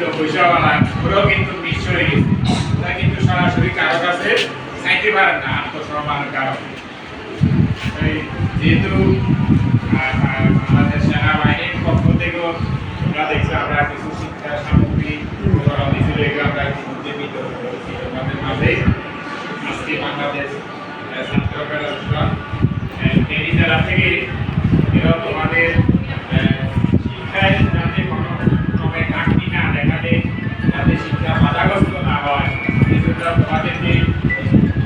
ছিল পয়সাওয়ালা ওরাও কিন্তু নিঃস্ব হয়ে গেছে। ওরা কিন্তু সরাসরি কারও কাছে চাইতে পারে না আত্মসম্মানের কারণে যেহেতু আমাদের সেনাবাহিনীর পক্ষ থেকেও আমরা দেখছি, আমরা কিছু শিক্ষা সামগ্রী আমাদের বাংলাদেশ ছাত্র ফেডারেশন থেকে এরা তোমাদের যে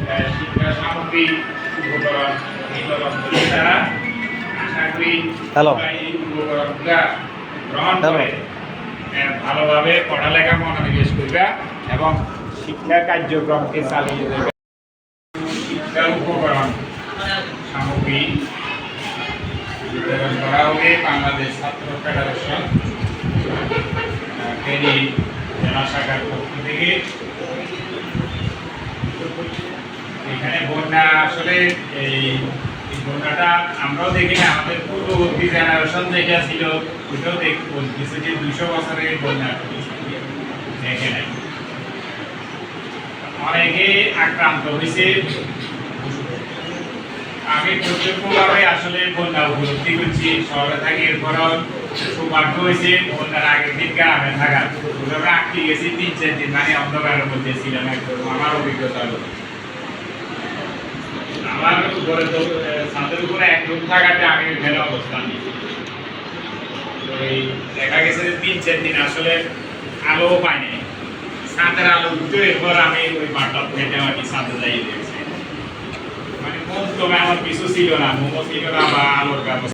আহ, শিক্ষা সামগ্রী উপকরণ বিতরণ করে তারা আশা করি এই উপকরণগুলা গ্রহণ করে ভালোভাবে পড়ালেখা মনোনিবেশ করবে এবং শিক্ষা কার্যক্রমকে চালিয়ে দেবে। শিক্ষার উপকরণ সামগ্রী বিতরণ করা হবে বাংলাদেশ ছাত্র ফেডারেশন জেলা শাখার পক্ষ থেকে। এখানে বন্যা আসলে এই বন্যাটা আমরাও দেখি না, আমাদের পূর্ববর্তী জেনারেশন যেটা ছিল, ওইটাও দেখ, বলতেছে যে দুইশো বছরের বন্যা দেখে নাই অনেকে আক্রান্ত হয়েছে। আমি প্রত্যক্ষভাবে আসলে বন্যা উপলব্ধি করছি, শহরে থাকি, এরপরও সৌভাগ্য হয়েছে, বন্যার আগের দিন গ্রামে থাকা। ওইভাবে আটকে গেছি, তিন চার দিন মানে অন্ধকারের মধ্যে ছিলাম একদম, আমার অভিজ্ঞতা হলো। আমার উপরে তো ছাদের উপরে এক রুম থাকাতে আমি ওখানে অবস্থান দেখা গেছে তিন, চার দিন আসলে আলোও পাইনি ছাদের আলো উঠে এরপর আমি ওই মাঠটা আর কি ছাদে যাই দিয়েছি। মানে কোন তবে আমার কিছু ছিল না, মোমো ছিল না বা আলোর ব্যবস্থা